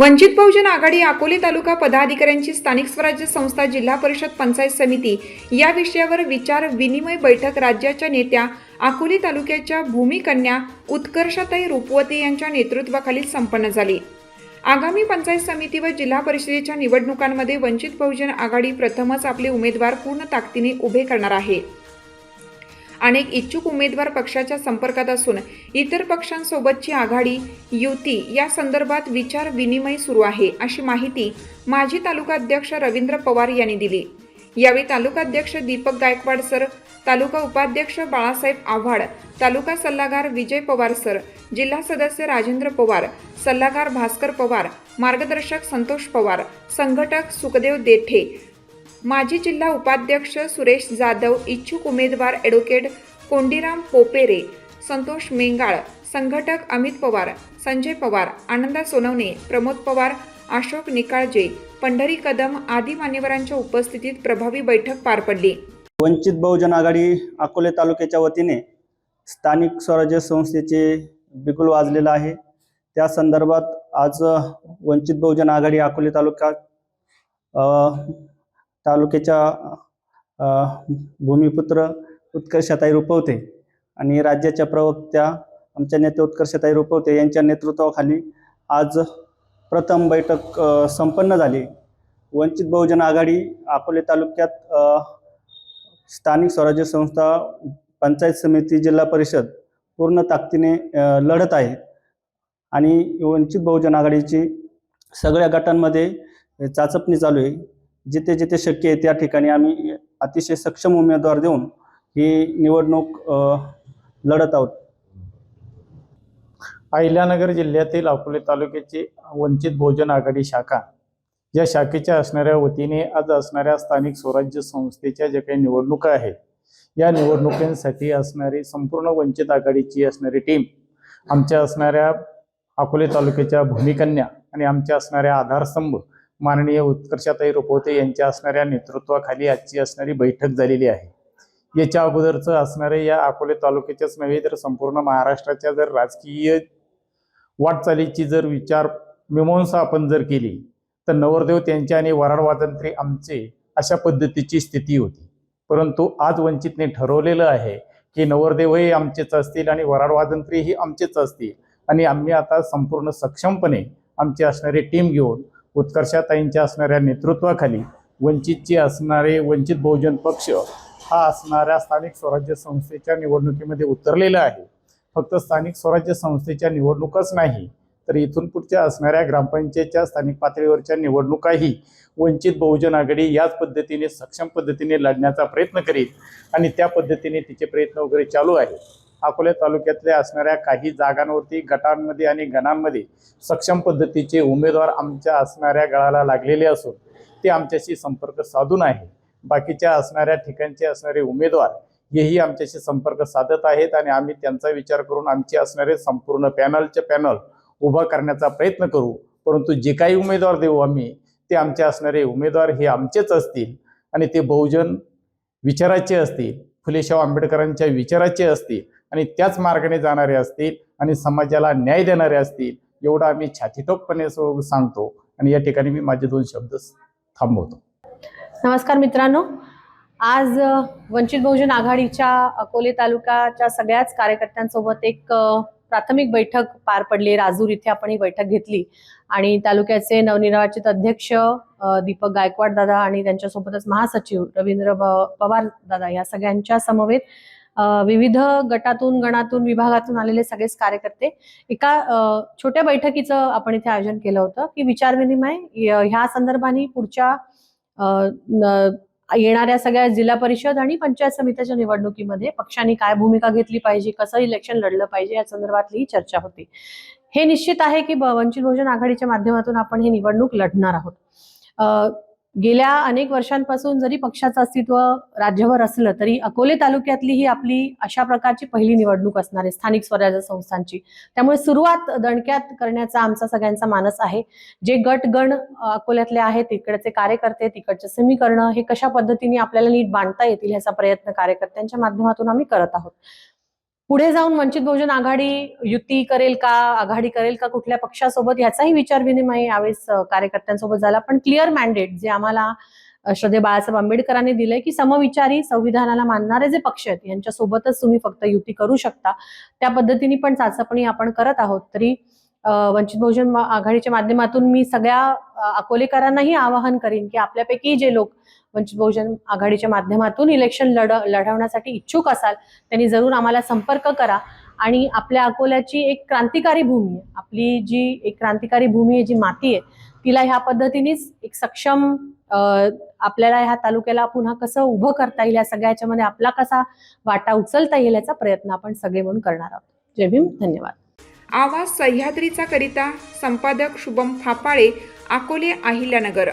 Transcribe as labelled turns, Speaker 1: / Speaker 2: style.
Speaker 1: वंचित बहुजन आघाडी अकोले तालुका पदाधिकाऱ्यांची स्थानिक स्वराज्य संस्था जिल्हा परिषद पंचायत समिती या विषयावर विचार विनिमय बैठक राज्याच्या नेत्या अकोले तालुक्याच्या भूमिकन्या उत्कर्षताई रुपवते यांच्या नेतृत्वाखाली संपन्न झाली. आगामी पंचायत समिती व जिल्हा परिषदेच्या निवडणुकांमध्ये वंचित बहुजन आघाडी प्रथमच आपले उमेदवार पूर्ण ताकदीने उभे करणार आहे. अनेक इच्छुक उमेदवार पक्षाच्या संपर्कात असून इतर पक्षांसोबतची आघाडी युती या संदर्भात विचार विनिमय सुरू आहे अशी माहिती माजी तालुका अध्यक्ष रवींद्र पवार यांनी दिली. यावेळी तालुका अध्यक्ष दीपक गायकवाड सर तालुका उपाध्यक्ष बाळासाहेब आव्हाड तालुका सल्लागार विजय पवार सर जिल्हा सदस्य राजेंद्र पवार सल्लागार भास्कर पवार मार्गदर्शक संतोष पवार संघटक सुखदेव देठे माजी जिल्हा उपाध्यक्ष सुरेश जाधव इच्छुक उमेदवार ॲडव्होकेट कोंडीराम पोपेरे संतोष मेंगाळ संघटक अमित पवार संजय पवार आनंदा सोनवणे प्रमोद पवार अशोक निकाळजे पंढरी कदम आदी मान्यवरांच्या उपस्थितीत प्रभावी बैठक पार पडली.
Speaker 2: वंचित बहुजन आघाडी अकोले तालुक्याच्या वतीने स्थानिक स्वराज्य संस्थेचे बिगुल वाजलेलं आहे. त्या संदर्भात आज वंचित बहुजन आघाडी अकोले तालुक्यात तालुक्याच्या भूमिपुत्र उत्कर्षताई रुपवते आणि राज्याच्या प्रवक्त्या आमच्या नेते उत्कर्षताई रुपवते यांच्या नेतृत्वाखाली आज प्रथम बैठक संपन्न झाली. वंचित बहुजन आघाडी अकोले तालुक्यात स्थानिक स्वराज्य संस्था पंचायत समिती जिल्हा परिषद पूर्ण ताकदीने लढत आहे. आणि वंचित बहुजन आघाडीची सगळ्या गटांमध्ये चाचपणी चालू आहे. जिथे जिथे शक्य आहे त्या ठिकाणी आम्ही अतिशय सक्षम उमेदवार देऊन ही निवडणूक लढत आहोत.
Speaker 3: अहिल्यानगर जिल्ह्यातील अकोले तालुक्याची वंचित बहुजन आघाडी शाखा. या शाखेच्या असणाऱ्या वतीने आज असणाऱ्या स्थानिक स्वराज्य संस्थेच्या ज्या काही निवडणुका आहेत या निवडणुकांसाठी असणारी संपूर्ण वंचित आघाडीची असणारी टीम आमच्या असणाऱ्या अकोले तालुक्याच्या भूमिकन्या आणि आमच्या असणाऱ्या आधारस्तंभ माननीय उत्कर्षाताई रुपवते यांच्या असणाऱ्या नेतृत्वाखाली आजची असणारी बैठक झालेली आहे. याच्या अगोदरचं असणारे या अकोले तालुक्याच्याच नव्हे तर संपूर्ण महाराष्ट्राच्या जर राजकीय वाटचालीची जर विचार मीमांसा आपण जर केली तर नवरदेव त्यांचे आणि वराड आमचे अशा पद्धतीची स्थिती होती. परंतु आज वंचितने ठरवलेलं आहे की नवरदेवही आमचेच असतील आणि वराड आमचेच असतील. आणि आम्ही आता संपूर्ण सक्षमपणे आमची असणारी टीम घेऊन उत्कर्षाताईंच्या असणाऱ्या नेतृत्वाखाली वंचितची असणारे वंचित बहुजन पक्ष हा असणाऱ्या स्थानिक स्वराज्य संस्थेच्या निवडणुकीमध्ये उतरलेला आहे. फक्त स्थानिक स्वराज्य संस्थेच्या निवडणुकाच नाही तर इथून पुढच्या असणाऱ्या ग्रामपंचायतच्या स्थानिक पातळीवरच्या निवडणुकाही वंचित बहुजन आघाडी याच पद्धतीने सक्षम पद्धतीने लढण्याचा प्रयत्न करीत आणि त्या पद्धतीने तिचे प्रयत्न वगैरे चालू आहेत. अकोले तालुक्यातल्या असणाऱ्या काही जागांवरती गटांमध्ये आणि गणांमध्ये सक्षम पद्धतीचे उमेदवार आमच्या असणाऱ्या गळाला लागलेले असून ते आमच्याशी संपर्क साधून आहे बाकीच्या असणाऱ्या ठिकाणचे असणारे उमेदवार हेही आमच्याशी संपर्क साधत आहेत आणि आम्ही त्यांचा विचार करून आमचे असणारे संपूर्ण पॅनलचे पॅनल उभा करण्याचा प्रयत्न करू. परंतु जे काही उमेदवार देऊ आम्ही ते आमचे असणारे उमेदवार हे आमचेच असतील आणि ते बहुजन विचाराचे असतील. फुलेशाह आंबेडकरांच्या विचाराचे असतील आणि त्याच मार्गाने जाणारे असतील आणि समाजाला न्याय देणारे असतील एवढं आम्ही छातीटोकपणे सांगतो. आणि या ठिकाणी मी माझे दोन शब्द थांबवतो.
Speaker 4: नमस्कार मित्रांनो. आज वंचित बहुजन आघाडीच्या अकोले तालुक्याच्या सगळ्याच कार्यकर्त्यांसोबत एक प्राथमिक बैठक पार पडली. राजूर इथे आपण ही बैठक घेतली. आणि तालुक्याचे नवनिर्वाचित अध्यक्ष दीपक गायकवाड दादा आणि त्यांच्यासोबतच महासचिव रवींद्र पवार दादा या सगळ्यांच्या समवेत विविध गटातून गणातून विभागातून आलेले सगळेच कार्यकर्ते एका छोट्या बैठकीचं आपण इथे आयोजन केलं होतं की विचारविनिमय ह्या संदर्भाने पुढच्या न- येणाऱ्या सगळ्या जिल्हा परिषद आणि पंचायत समितीच्या निवडणुकीमध्ये पक्षांनी काय भूमिका घेतली पाहिजे कसं इलेक्शन लढलं पाहिजे या संदर्भातली चर्चा होती. हे निश्चित आहे की वंचित बहुजन आघाडीच्या माध्यमातून आपण ही निवडणूक लढणार आहोत. अ, गेल्या अनेक वर्षांपासून जरी पक्षाचं अस्तित्व राज्यभर असलं तरी अकोले तालुक्यातली ही आपली अशा प्रकारची पहिली निवडणूक असणार आहे स्थानिक स्वराज्य संस्थांची. त्यामुळे सुरुवात दणक्यात करण्याचा आमचा सगळ्यांचा मानस आहे. जे गटगण अकोल्यातले आहेत तिकडचे कार्यकर्ते तिकडचे समीकरण हे कशा पद्धतीने आपल्याला नीट बांधता येतील ह्याचा प्रयत्न कार्यकर्त्यांच्या माध्यमातून आम्ही करत आहोत. पुढे जाऊन वंचित बहुजन आघाडी युती करेल का आघाडी करेल का कुठल्या पक्षासोबत याचाही विचार विनिमय यावेळेस कार्यकर्त्यांसोबत झाला. पण क्लिअर मॅन्डेट जे आम्हाला श्रद्धे बाळासाहेब आंबेडकरांनी दिलंय की समविचारी संविधानाला मानणारे जे पक्ष आहेत यांच्यासोबतच तुम्ही फक्त युती करू शकता. त्या पद्धतीने पण चाचपणी आपण करत आहोत. तरी वंचित बहुजन आघाडीच्या माध्यमातून मी सगळ्या अकोलेकरांनाही आवाहन करीन की आपल्यापैकी जे लोक वंचित बहुजन आघाडीच्या माध्यमातून इलेक्शन लढ लढवण्यासाठी इच्छुक असाल त्यांनी जरूर आम्हाला संपर्क करा. आणि आपल्या अकोल्याची एक क्रांतिकारी भूमी आहे. आपली जी एक क्रांतिकारी भूमी आहे जी माती आहे तिला ह्या पद्धतीनेच एक सक्षम आपल्याला ह्या तालुक्याला पुन्हा कसं उभं करता येईल या सगळ्याच्यामध्ये आपला कसा वाटा उचलता येईल याचा प्रयत्न आपण सगळे म्हणून करणार आहोत. जय भीम धन्यवाद.
Speaker 1: आवाज सह्याद्रीचा करिता संपादक शुभम फापाळे अकोले अहिल्यानगर.